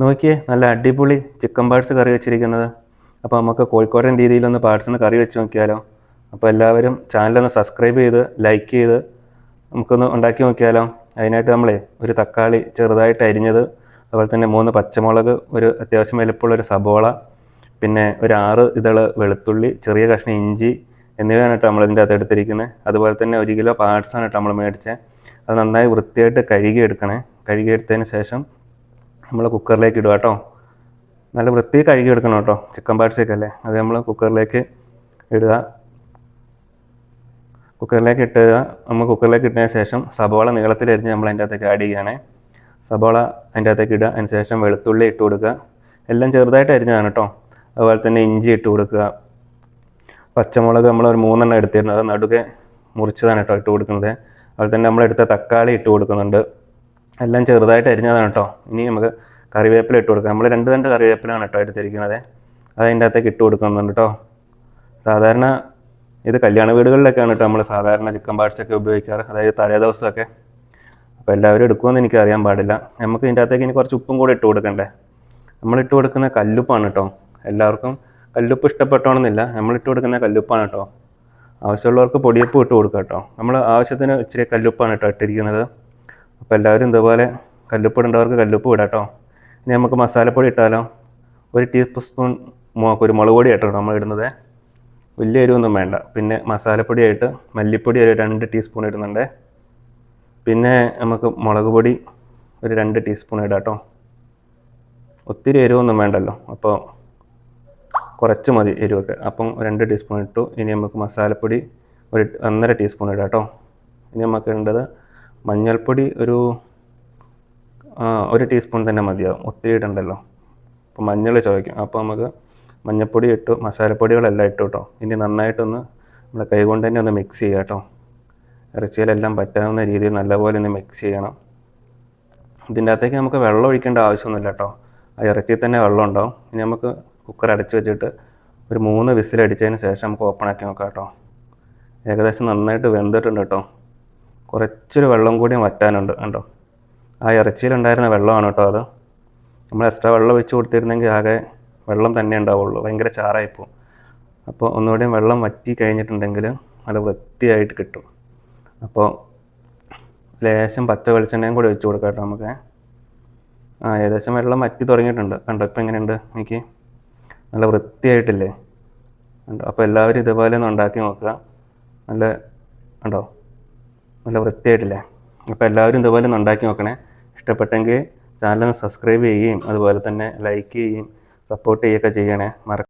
നോക്കിയേ നല്ല അടിപൊളി ചിക്കൻ പാർട്സ് കറി വെച്ചിരിക്കുന്നത്. അപ്പോൾ നമുക്ക് കോഴിക്കോടൻ രീതിയിലൊന്ന് പാർട്സിന് കറി വെച്ച് നോക്കിയാലോ. അപ്പോൾ എല്ലാവരും ചാനലൊന്ന് സബ്സ്ക്രൈബ് ചെയ്ത് ലൈക്ക് ചെയ്ത് നമുക്കൊന്ന് ഉണ്ടാക്കി നോക്കിയാലോ. അതിനായിട്ട് നമ്മളെ ഒരു തക്കാളി ചെറുതായിട്ട് അരിഞ്ഞത് അതുപോലെ തന്നെ മൂന്ന് പച്ചമുളക് ഒരു അത്യാവശ്യം വലുപ്പമുള്ള ഒരു സബോള പിന്നെ ഒരു ആറ് ഇതൾ വെളുത്തുള്ളി ചെറിയ കഷ്ണം ഇഞ്ചി എന്നിവയാണ് കേട്ടോ നമ്മൾ ഇതിന്റെ അകത്ത് എടുത്തിരിക്കുന്നത്. അതുപോലെ തന്നെ ഒരു കിലോ പാർട്സാണ് കേട്ടോ നമ്മൾ മേടിച്ചത്. അത് നന്നായി വൃത്തിയായിട്ട് കഴുകി എടുക്കണേ കഴുകി എടുത്തതിന് ശേഷം നമ്മൾ കുക്കറിലേക്ക് ഇടുക കേട്ടോ നല്ല വൃത്തി കഴുകി എടുക്കണം കേട്ടോ ചിക്കൻ പാർട്സൊക്കെ അല്ലേ? അത് നമ്മൾ കുക്കറിലേക്ക് ഇടുക. കുക്കറിലേക്ക് ഇട്ടുക നമ്മൾ കുക്കറിലേക്ക് ഇട്ടതിന് ശേഷം സബോള നീളത്തിലരിഞ്ഞ് നമ്മൾ അതിന്റെ അകത്തേക്ക് ആഡ് ചെയ്യുകയാണേ. സബോള അതിന്റെ അകത്തേക്ക് ഇടുക. അതിന് ശേഷം വെളുത്തുള്ളി ഇട്ട് കൊടുക്കുക. എല്ലാം ചെറുതായിട്ട് അരിഞ്ഞതാണ് കേട്ടോ അതുപോലെ തന്നെ ഇഞ്ചി ഇട്ട് കൊടുക്കുക. പച്ചമുളക് നമ്മൾ ഒരു മൂന്നെണ്ണം എടുത്തിരുന്നത് നടുകെ മുറിച്ചതാണ് കേട്ടോ ഇട്ട് കൊടുക്കുന്നത്. അതുപോലെ തന്നെ നമ്മൾ എടുത്ത തക്കാളി ഇട്ട് കൊടുക്കുന്നുണ്ട്. എല്ലാം ചെറുതായിട്ട് അരിഞ്ഞതാണ് കേട്ടോ. ഇനി നമുക്ക് കറിവേപ്പില ഇട്ട് കൊടുക്കാം. നമ്മൾ രണ്ട് രണ്ട് കറിവേപ്പിലാണ് കേട്ടോ എടുത്തിരിക്കുന്നത്. അത് അതിന്റെ അകത്തേക്ക് ഇട്ട് കൊടുക്കുന്നുണ്ട് കേട്ടോ. സാധാരണ ഇത് കല്യാണ വീടുകളിലൊക്കെയാണ് കേട്ടോ നമ്മൾ സാധാരണ ചിക്കൻ പാർട്സൊക്കെ ഉപയോഗിക്കാറ്. അതായത് തലേ ദിവസമൊക്കെ. അപ്പോൾ എല്ലാവരും എടുക്കുമെന്ന് എനിക്ക് അറിയാൻ പാടില്ല. നമുക്ക് ഇതിന്റെ അകത്തേക്ക് ഇനി കുറച്ച് ഉപ്പും കൂടി ഇട്ട് കൊടുക്കണ്ടേ? നമ്മൾ ഇട്ട് കൊടുക്കുന്ന കല്ലുപ്പാണ് കേട്ടോ. എല്ലാവർക്കും കല്ലുപ്പ് ഇഷ്ടപ്പെട്ടോണമെന്നില്ല നമ്മൾ ഇട്ട് കൊടുക്കുന്ന കല്ലുപ്പാണ് കേട്ടോ. ആവശ്യമുള്ളവർക്ക് പൊടിയപ്പ് ഇട്ട് കൊടുക്കാം കേട്ടോ. നമ്മൾ ആവശ്യത്തിന് ഇച്ചിരി കല്ലുപ്പാണ് കേട്ടോ ഇട്ടിരിക്കുന്നത്. അപ്പോൾ എല്ലാവരും ഇതുപോലെ കല്ലുപ്പ് ഇടേണ്ടവർക്ക് കല്ലുപ്പ് ഇടാം കേട്ടോ ഇനി നമുക്ക് മസാലപ്പൊടി ഇട്ടാലോ? ഒരു ടീസ്പൂൺ കുരുമുളക് പൊടി ഇട്ടോ നമ്മൾ ഇടുന്നത്. വലിയ എരിവൊന്നും വേണ്ട. പിന്നെ മസാലപ്പൊടിയായിട്ട് മല്ലിപ്പൊടി ഒരു രണ്ട് ടീസ്പൂൺ ഇടുന്നുണ്ട്. പിന്നെ നമുക്ക് മുളക് പൊടി ഒരു രണ്ട് ടീസ്പൂൺ ഇടാം കേട്ടോ ഒത്തിരി എരിവൊന്നും വേണ്ടല്ലോ. അപ്പോൾ കുറച്ച് മതി എരിവൊക്കെ. അപ്പം രണ്ട് ടീസ്പൂൺ ഇട്ടു. ഇനി നമുക്ക് മസാലപ്പൊടി ഒരു ഒന്നര ടീസ്പൂൺ ഇടാം കേട്ടോ ഇനി നമുക്ക് ഇടേണ്ടത് മഞ്ഞൾപ്പൊടി ഒരു ഒരു ടീസ്പൂൺ തന്നെ മതിയാവും. ഒത്തിരി ഇടണ്ടല്ലോ. അപ്പോൾ മഞ്ഞൾ ചോദിക്കും അപ്പോൾ നമുക്ക് മഞ്ഞൾപ്പൊടി ഇട്ടു മസാലപ്പൊടികളെല്ലാം ഇട്ടു കേട്ടോ ഇനി നന്നായിട്ടൊന്ന് നമ്മുടെ കൈ കൊണ്ട് തന്നെ ഒന്ന് മിക്സ് ചെയ്യുക കേട്ടോ ഇറച്ചിയിലെല്ലാം പറ്റാവുന്ന രീതിയിൽ നല്ലപോലെ ഒന്ന് മിക്സ് ചെയ്യണം. ഇതിന്റെ അകത്തേക്ക് നമുക്ക് വെള്ളം ഒഴിക്കേണ്ട ആവശ്യമൊന്നുമില്ല കേട്ടോ ആ ഇറച്ചിയിൽ തന്നെ വെള്ളം ഉണ്ടാവും. ഇനി നമുക്ക് കുക്കർ അടച്ച് വെച്ചിട്ട് ഒരു മൂന്ന് വിസിലടിച്ചതിന് ശേഷം നമുക്ക് ഓപ്പൺ ആക്കി നോക്കാം കേട്ടോ ഏകദേശം നന്നായിട്ട് വെന്തിട്ടുണ്ട് കേട്ടോ കുറച്ചൊരു വെള്ളം കൂടി വറ്റാനുണ്ട് കണ്ടോ? ആ ഇറച്ചിയിലുണ്ടായിരുന്ന വെള്ളമാണ് കേട്ടോ അത്. നമ്മൾ എക്സ്ട്രാ വെള്ളം ഒഴിച്ച് കൊടുത്തിരുന്നെങ്കിൽ ആകെ വെള്ളം തന്നെ ഉണ്ടാവുള്ളൂ. ഭയങ്കര ചാറായിപ്പോവും അപ്പോൾ ഒന്നുകൂടിയും വെള്ളം വറ്റി കഴിഞ്ഞിട്ടുണ്ടെങ്കിൽ നല്ല വൃത്തിയായിട്ട് കിട്ടും. അപ്പോൾ ലേശം പച്ച വെളിച്ചെണ്ണയും കൂടി ഒഴിച്ച് കൊടുക്കാം കേട്ടോ നമുക്ക്. ആ ഏകദേശം വെള്ളം വറ്റി തുടങ്ങിയിട്ടുണ്ട്. കണ്ടോ ഇപ്പം എങ്ങനെയുണ്ട്? എനിക്ക് നല്ല വൃത്തിയായിട്ടില്ലേ? കണ്ടോ അപ്പോൾ എല്ലാവരും ഇതുപോലെ ഒന്ന് ഉണ്ടാക്കി നോക്കുക. നല്ല കണ്ടോ? നല്ല വൃത്തിയായിട്ടില്ലേ? അപ്പോൾ എല്ലാവരും ഇതുപോലെ ഉണ്ടാക്കി നോക്കണേ. ഇഷ്ടപ്പെട്ടെങ്കിൽ ചാനൽ സബ്സ്ക്രൈബ് ചെയ്യുകയും അതുപോലെ തന്നെ ലൈക്ക് ചെയ്യുകയും സപ്പോർട്ട് ചെയ്യുകയൊക്കെ ചെയ്യണേ. മറ